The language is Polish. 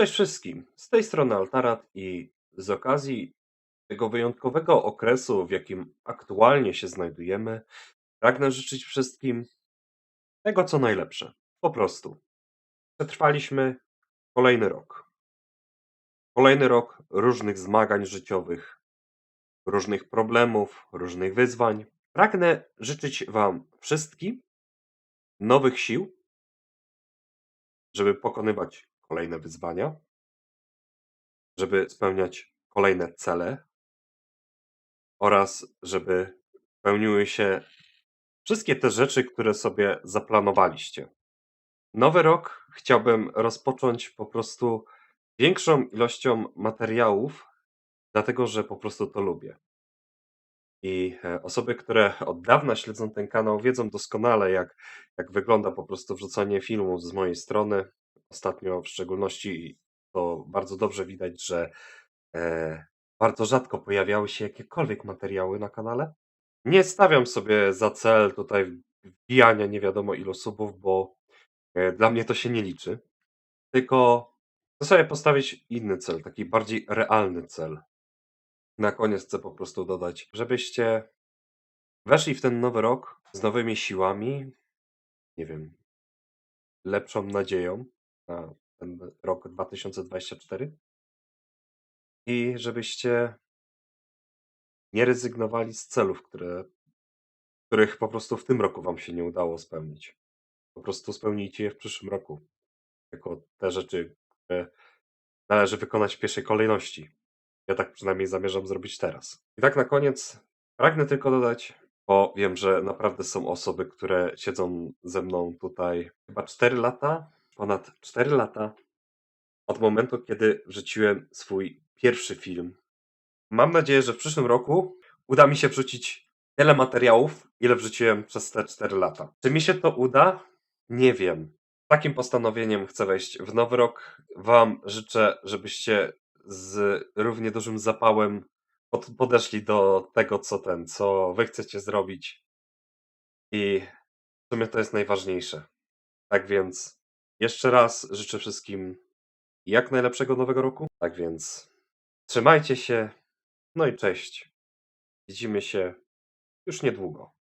Cześć wszystkim, z tej strony Altarat i z okazji tego wyjątkowego okresu, w jakim aktualnie się znajdujemy, pragnę życzyć wszystkim tego, co najlepsze. Po prostu. Przetrwaliśmy kolejny rok. Kolejny rok różnych zmagań życiowych, różnych problemów, różnych wyzwań. Pragnę życzyć Wam wszystkim nowych sił, żeby pokonywać kolejne wyzwania, żeby spełniać kolejne cele oraz żeby pełniły się wszystkie te rzeczy, które sobie zaplanowaliście. Nowy rok chciałbym rozpocząć po prostu większą ilością materiałów, dlatego że po prostu to lubię. I e, osoby, które od dawna śledzą ten kanał, wiedzą doskonale, jak, jak wygląda po prostu wrzucanie filmów z mojej strony. Ostatnio w szczególności to bardzo dobrze widać, że e, bardzo rzadko pojawiały się jakiekolwiek materiały na kanale. Nie stawiam sobie za cel tutaj wbijania nie wiadomo ilu subów, bo e, dla mnie to się nie liczy. Tylko chcę sobie postawić inny cel, taki bardziej realny cel. Na koniec chcę po prostu dodać, żebyście weszli w ten nowy rok z nowymi siłami, nie wiem, lepszą nadzieją na ten rok 2024 i żebyście nie rezygnowali z celów, które, których po prostu w tym roku wam się nie udało spełnić. Po prostu spełnijcie je w przyszłym roku. Jako te rzeczy, które należy wykonać w pierwszej kolejności. Ja tak przynajmniej zamierzam zrobić teraz. I tak na koniec pragnę tylko dodać, bo wiem, że naprawdę są osoby, które siedzą ze mną tutaj chyba 4 lata, ponad 4 lata od momentu, kiedy wrzuciłem swój pierwszy film. Mam nadzieję, że w przyszłym roku uda mi się wrzucić tyle materiałów, ile wrzuciłem przez te 4 lata. Czy mi się to uda? Nie wiem. Takim postanowieniem chcę wejść w nowy rok. Wam życzę, żebyście z równie dużym zapałem pod, podeszli do tego, co ten, co wy chcecie zrobić. I w sumie to jest najważniejsze. Tak więc jeszcze raz życzę wszystkim jak najlepszego nowego roku. Tak więc trzymajcie się. No i cześć. Widzimy się już niedługo.